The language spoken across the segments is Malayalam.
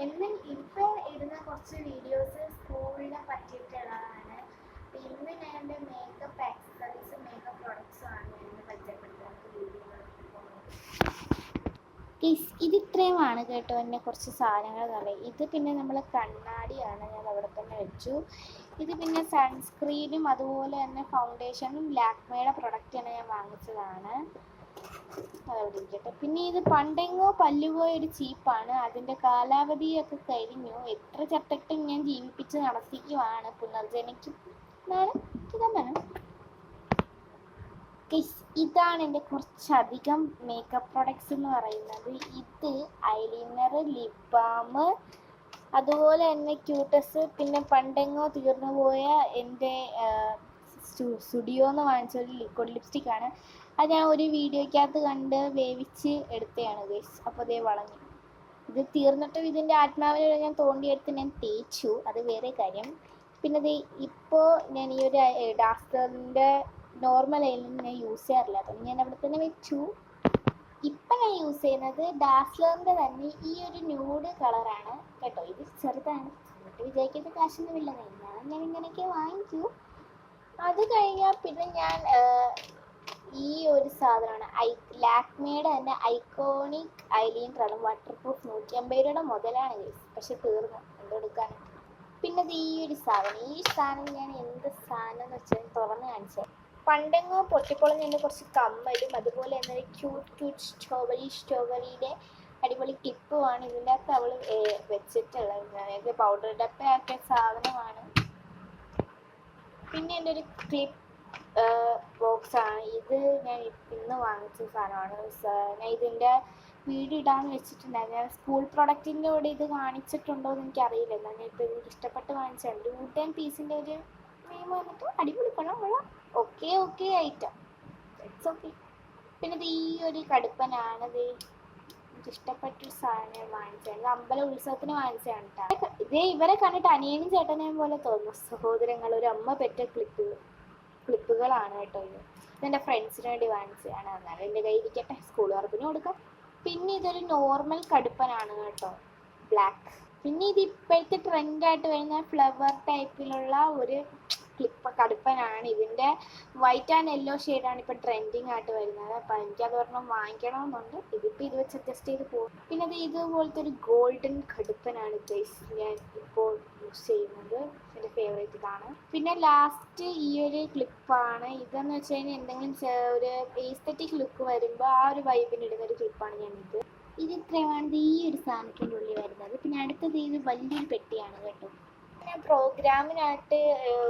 എന്നും ഇപ്പോൾ ഇടുന്ന കുറച്ച് വീഡിയോസ് സ്കൂളിനെ പറ്റിയിട്ടുള്ളതാണ്. ഇന്ന് ഞാൻ എന്റെ മേക്കപ്പ് ആക്സസറീസ് മേക്കപ്പ് പ്രോഡക്ട്സും ആണ് ഞാൻ ഇന്ന് പരിചയപ്പെടുത്തുന്നത് ഇത് ഇത്രയുമാണ് കേട്ടോ എന്നെ കുറച്ച് സാധനങ്ങൾ പറയും ഇത് പിന്നെ നമ്മൾ കണ്ണാടിയാണ് ഞാൻ അവിടെ തന്നെ വെച്ചു. ഇത് പിന്നെ സൺസ്ക്രീനും അതുപോലെ തന്നെ ഫൗണ്ടേഷനും ലാക്മയുടെ പ്രൊഡക്റ്റാണ് ഞാൻ വാങ്ങിച്ചതാണ്. പിന്നെ ഇത് പണ്ടെങ്ങോ പല്ലുപോയ ഒരു ചീപ്പാണ്. അതിന്റെ കാലാവധിയൊക്കെ കഴിഞ്ഞു. എത്ര ചത്തട്ടും ഞാൻ ജീവിപ്പിച്ച് നടത്തിക്കുവാണ് പുനർജനിക്കും എന്നാണ്? ഇതാണ് എന്റെ കുറച്ചധികം മേക്കപ്പ് പ്രൊഡക്ട്സ് എന്ന് പറയുന്നത്. ഇത് ഐലൈനർ ലിപ് ബാം അതുപോലെ തന്നെ ക്യൂട്ടസ് പിന്നെ പണ്ടെങ്ങോ തീർന്നു പോയ എന്റെ സ്റ്റുഡിയോ എന്ന് വാങ്ങിച്ച ഒരു ലിക്വിഡ് ലിപ്സ്റ്റിക് ആണ്. അത് ഞാൻ ഒരു വീഡിയോയ്ക്കകത്ത് കണ്ട് വേവിച്ച് എടുത്തതാണ് ഗൈസ് അപ്പോൾ അതേ വളഞ്ഞു. ഇത് തീർന്നിട്ടും ഇതിന്റെ ആത്മാവിനെ ഞാൻ തോണ്ടിയെടുത്ത് ഞാൻ തേച്ചു. അത് വേറെ കാര്യം. പിന്നെ ദേ ഇപ്പോൾ ഞാൻ ഈ ഒരു ഡാസ്റ്ററിന്റെ നോർമൽ ആയാലും ഞാൻ യൂസ് ചെയ്യാറില്ല. അതുകൊണ്ട് ഞാൻ അവിടെ തന്നെ വെച്ചു. ഇപ്പം ഞാൻ യൂസ് ചെയ്യുന്നത് ഡാസ്ലറിന്റെ തന്നെ ഈ ഒരു ന്യൂഡ് കളറാണ് കേട്ടോ. ഇത് ചെറുതാണ്. എന്നിട്ട് വിചാരിക്കുന്ന കാശൊന്നുമില്ല. ഞാൻ ഞാൻ ഇങ്ങനെയൊക്കെ വാങ്ങിച്ചു. അത് കഴിഞ്ഞാൽ പിന്നെ ഞാൻ ഈ ഒരു സാധനമാണ്. ഐ ലാക്മേയുടെ തന്നെ ഐക്കോണിക് ഐലൈനറാണ് വാട്ടർ പ്രൂഫ് നൂറ്റി അമ്പത് രൂപയുടെ മുതലാണ് ഗൈസ് പക്ഷെ തീർന്നു എന്തെടുക്കാൻ പിന്നെ ഈ ഒരു സാധനം ഈ സാധനം ഞാൻ എന്ത് സാധനം എന്ന് വെച്ചാൽ തുറന്ന് കാണിച്ചത് പണ്ടെങ്ങോ പൊട്ടിപ്പൊളഞ്ഞതിന്റെ കുറച്ച് കമ്മലും അതുപോലെ തന്നെ ക്യൂട്ട് ക്യൂട്ട് സ്ട്രോബെറി സ്ട്രോബെറിയുടെ അടിപൊളി ക്ലിപ്പുമാണ് ഇതിന്റെ അകത്ത് അവൾ വെച്ചിട്ടുള്ളത്. അതായത് പൗഡർ ഡപ്പയാക്കിയ സാധനമാണ്. പിന്നെ എന്റെ ഒരു ക്ലിപ്പ് ബോക്സ് ആണ്. ഇത് ഞാൻ ഇന്ന് വാങ്ങിച്ച സാധനമാണ് ഞാൻ ഇതിന്റെ വീഡിയോ ഇടാമെന്ന് വെച്ചിട്ടുണ്ടായിരുന്നു. സ്കൂൾ പ്രൊഡക്റ്റിന്റെ കൂടെ ഇത് കാണിച്ചിട്ടുണ്ടോ എന്ന് എനിക്കറിയില്ല. ഞാൻ ഇപ്പോൾ ഇത് ഇഷ്ടപ്പെട്ട് വാങ്ങിച്ചതാണ്. വുഡ് ആൻഡ് പീസിന്റെ ഒരു നെയിം വന്നിട്ട് അടിപൊളി പണമുള്ള okay okay item it's okay പിന്നെ ഇത് ഈ ഒരു കടുപ്പനാണ്. ഇത് എനിക്ക് സാധനം വാങ്ങിച്ചത് അമ്പല ഉത്സവത്തിന് വാങ്ങിച്ചതാണ് ഇതേ ഇവരെ കണ്ടിട്ട് അനിയനും ചേട്ടനെയും പോലെ തോന്നുന്നു സഹോദരങ്ങൾ ഒരു അമ്മ പെറ്റ ക്ലിപ്പ് ക്ലിപ്പുകളാണ് കേട്ടോ ഇത്. ഇതെന്റെ ഫ്രണ്ട്സിന് വേണ്ടി വാങ്ങിച്ചതാണ്. എന്നാലും എന്റെ കയ്യിൽ ഇരിക്കട്ടെ സ്കൂൾ വർക്കിന് കൊടുക്കാം. പിന്നെ ഇതൊരു നോർമൽ കടുപ്പനാണ് കേട്ടോ. ബ്ലാക്ക് പിന്നെ ഇത് ഇപ്പോഴത്തെ ട്രെൻഡായിട്ട് വരുന്ന ഫ്ലവർ ടൈപ്പിലുള്ള ഒരു ക്ലിപ്പ് കടുപ്പനാണ് ഇതിന്റെ വൈറ്റ് ആൻഡ് യെല്ലോ ഷെയ്ഡാണ് ഇപ്പോൾ ട്രെൻഡിങ് ആയിട്ട് വരുന്നത്. അപ്പോൾ എനിക്കത് ഒരെണ്ണം വാങ്ങിക്കണമെന്നുണ്ട്. ഇതിപ്പോ ഇത് വെച്ച് അഡ്ജസ്റ്റ് ചെയ്ത് പോകും പിന്നെ അത് ഇതുപോലത്തെ ഒരു ഗോൾഡൻ കടുപ്പനാണ് ഗൈസ് ഞാൻ ഇപ്പോൾ യൂസ് ചെയ്യുന്നത്. എന്റെ ഫേവറേറ്റ് ഇതാണ്. പിന്നെ ലാസ്റ്റ് ഈ ഒരു ക്ലിപ്പാണ് ഇതെന്ന് വെച്ച് കഴിഞ്ഞാൽ എന്തെങ്കിലും ഒരു എസ്തറ്റിക് ലുക്ക് വരുമ്പോൾ ആ ഒരു വൈബിന് ഇടുന്ന ഒരു ക്ലിപ്പാണ് ഞാൻ ഇത് ഇത് ഇത്രയുമാണ്. ഇത് ഈ ഒരു സാധനത്തിന്റെ ഉള്ളിൽ വരുന്നത്. പിന്നെ അടുത്തത് ഇത് വലിയൊരു പെട്ടിയാണ് കേട്ടോ. ഞാൻ പ്രോഗ്രാമിനായിട്ട്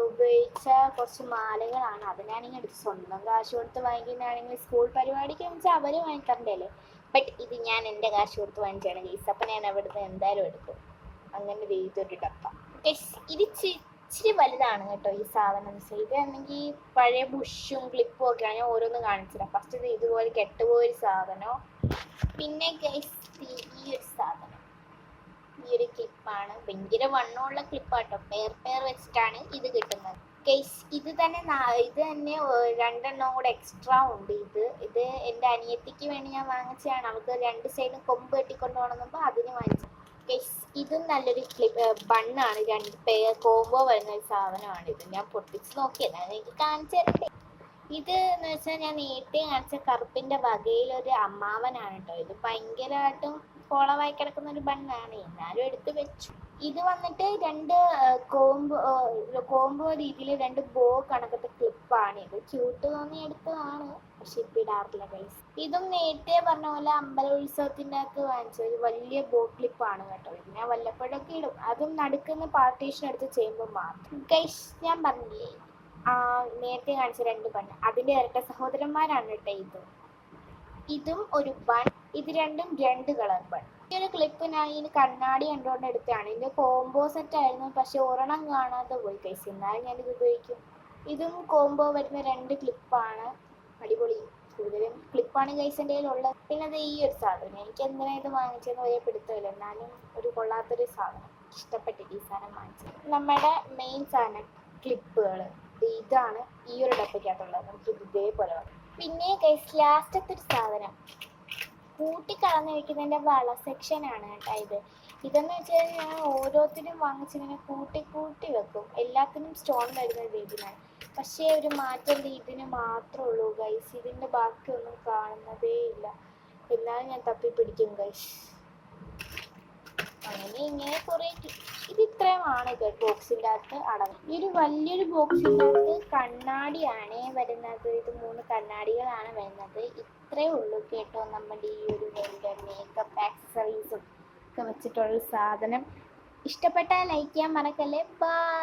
ഉപയോഗിച്ച കുറച്ച് മാലകളാണ്. അതിനാണെങ്കിൽ എടുത്ത് സ്വന്തം കാശ് കൊടുത്ത് വാങ്ങിക്കുന്നതാണെങ്കിൽ സ്കൂൾ പരിപാടിക്ക് വെച്ചാൽ അവർ വാങ്ങിക്കാറുണ്ടല്ലേ? ബട്ട് ഇത് ഞാൻ എന്റെ കാശ് കൊടുത്ത് വാങ്ങിച്ചാണ് ഗീസ് അപ്പം ഞാൻ അവിടുന്ന് എന്തായാലും എടുക്കും. അങ്ങനെ ചെയ്തൊരു ഡപ്പ. ഇത് ഇച്ചിരി വലുതാണ് കേട്ടോ ഈ സാധനം. ഇതാണെങ്കിൽ പഴയ ബുഷും ക്ലിപ്പും ഒക്കെയാണ് ഞാൻ ഓരോന്ന് കാണിച്ചില്ല ഫസ്റ്റ് ഇത് ഇതുപോലെ കെട്ടുപോയൊരു സാധനം. പിന്നെ ഗൈസ് ഈ ഒരു സാധനം. ഈ ഒരു ക്ലിപ്പാണ് ഭയങ്കര വണ്ണമുള്ള ക്ലിപ്പാട്ടോ പെയർ പെയർ വെച്ചിട്ടാണ് ഇത് കിട്ടുന്നത്. കേസ് ഇത് തന്നെ ഇത് തന്നെ രണ്ടെണ്ണം കൂടെ എക്സ്ട്രാ ഉണ്ട് ഇത്. ഇത് എന്റെ അനിയത്തിക്ക് വേണ്ടി ഞാൻ വാങ്ങിച്ചതാണ്. അവൾക്ക് രണ്ട് സൈഡും കൊമ്പ് കെട്ടിക്കൊണ്ട് പോകണമെന്നുമ്പോൾ അതിന് വാങ്ങിച്ചു. കേസ് ഇതും നല്ലൊരു ക്ലിപ്പ് ബണ്ണാണ്. രണ്ട് പെയർ കോമ്പോ വരുന്ന ഒരു സാധനമാണ് ഇത്. ഞാൻ പൊട്ടിച്ച് നോക്കിയത് എനിക്ക് കാണിച്ചു തരട്ടെ. ഇത് എന്ന് വെച്ചാൽ ഞാൻ നേരത്തെ കാണിച്ച കറുപ്പിന്റെ വകയിലൊരു അമ്മാവനാണ് കേട്ടോ ഇത് ഭയങ്കരമായിട്ടും കോളവായി കിടക്കുന്ന ഒരു ബണ്ണാണ്. എന്നാലും എടുത്ത് വെച്ചു. ഇത് വന്നിട്ട് രണ്ട് കോംബോ കോംബോ രീതിയിൽ രണ്ട് ബോ കണക്കത്തെ ക്ലിപ്പാണ്. ഇത് ക്യൂട്ട് തോന്നി എടുത്തതാണ്. പക്ഷെ ഇപ്പം ഇടാറില്ല ഗൈസ് ഇതും നേരത്തെ പറഞ്ഞ പോലെ അമ്പല ഉത്സവത്തിന്റെ അകത്ത് വാങ്ങിച്ച ഒരു വലിയ ബോ ക്ലിപ്പാണ് കേട്ടോ. ഞാൻ വല്ലപ്പോഴൊക്കെ ഇടും. അതും നടുക്കുന്ന പാർട്ടീഷൻ എടുത്ത് ചെയ്യുമ്പോൾ മാത്രം. ഗൈസ് ഞാൻ പറഞ്ഞില്ലേ? നേരത്തെ കാണിച്ച രണ്ട് ബൺ അതിന്റെ ഇരട്ട സഹോദരന്മാരാണ് കേട്ടോ ഇത്. ഇതും ഒരു ബൺ ഇത് രണ്ടും രണ്ട് കളർ ബൺ ഈ ഒരു ക്ലിപ്പ് ഞാൻ ഇതിന് കണ്ണാടി കണ്ടുകൊണ്ട് എടുത്താണ് ഇതിന്റെ കോംബോ സെറ്റ് ആയിരുന്നു. പക്ഷെ ഒരെണ്ണം കാണാതെ പോയി കൈസ് എന്നാലും ഞാനിത് ഉപയോഗിക്കും. ഇതും കോംബോ വരുന്ന രണ്ട് ക്ലിപ്പാണ് അടിപൊളി. കൂടുതലും ക്ലിപ്പാണ് കൈസ് എന്റെ കയ്യിലുള്ളത്. പിന്നെ അത് ഈ ഒരു സാധനം. എനിക്ക് എന്തിനാ ഇത് വാങ്ങിച്ചതെന്ന് വലിയ പിടുത്തമില്ല. എന്നാലും ഒരു കൊള്ളാത്തൊരു സാധനം. ഇഷ്ടപ്പെട്ടിട്ട് ഈ സാധനം വാങ്ങിച്ചത്. നമ്മുടെ മെയിൻ സാധനം ക്ലിപ്പുകൾ ഇതാണ് ഈ ഒരു ഡപ്പയ്ക്കകത്തുള്ളത്. നമുക്ക് ഇതേപോലെ പിന്നെ ഗൈസ് ലാസ്റ്റത്തെ ഒരു സാധനം. കൂട്ടിക്കളഞ്ഞു വെക്കുന്നതിന്റെ വള സെക്ഷനാണ് കേട്ടോ ഇത്. ഇതെന്ന് വെച്ച് കഴിഞ്ഞാൽ ഞാൻ ഓരോത്തിനും വാങ്ങിച്ചിങ്ങനെ കൂട്ടി കൂട്ടി വെക്കും. എല്ലാത്തിനും സ്റ്റോൺ വരുന്ന രീതിയിലാണ്. പക്ഷേ ഒരു മാറ്റം ഇതിന് മാത്രമേ ഉള്ളൂ ഗൈസ് ഇതിന്റെ ബാക്കിയൊന്നും കാണുന്നതേ ഇല്ല എന്നാലും ഞാൻ തപ്പി പിടിക്കും ഗൈസ് അങ്ങനെ ഇങ്ങനെ കുറേ ഇത് ഇത്രയുമാണ് ബോക്സിന്റെ അകത്ത് അടങ്ങും ഈ ഒരു വലിയൊരു ബോക്സിന്റെ അകത്ത് കണ്ണാടിയാണ് വരുന്നത്. ഇത് മൂന്ന് കണ്ണാടികളാണ് വരുന്നത്. ഇത്രേ ഉള്ളൂ കേട്ടോ നമ്മുടെ ഈ ഒരു മേക്കപ്പ് ആക്സസറീസും ഒക്കെ വെച്ചിട്ടുള്ള സാധനം. ഇഷ്ടപ്പെട്ടാൽ ലൈക്ക് ചെയ്യാൻ മറക്കല്ലേ. ബൈ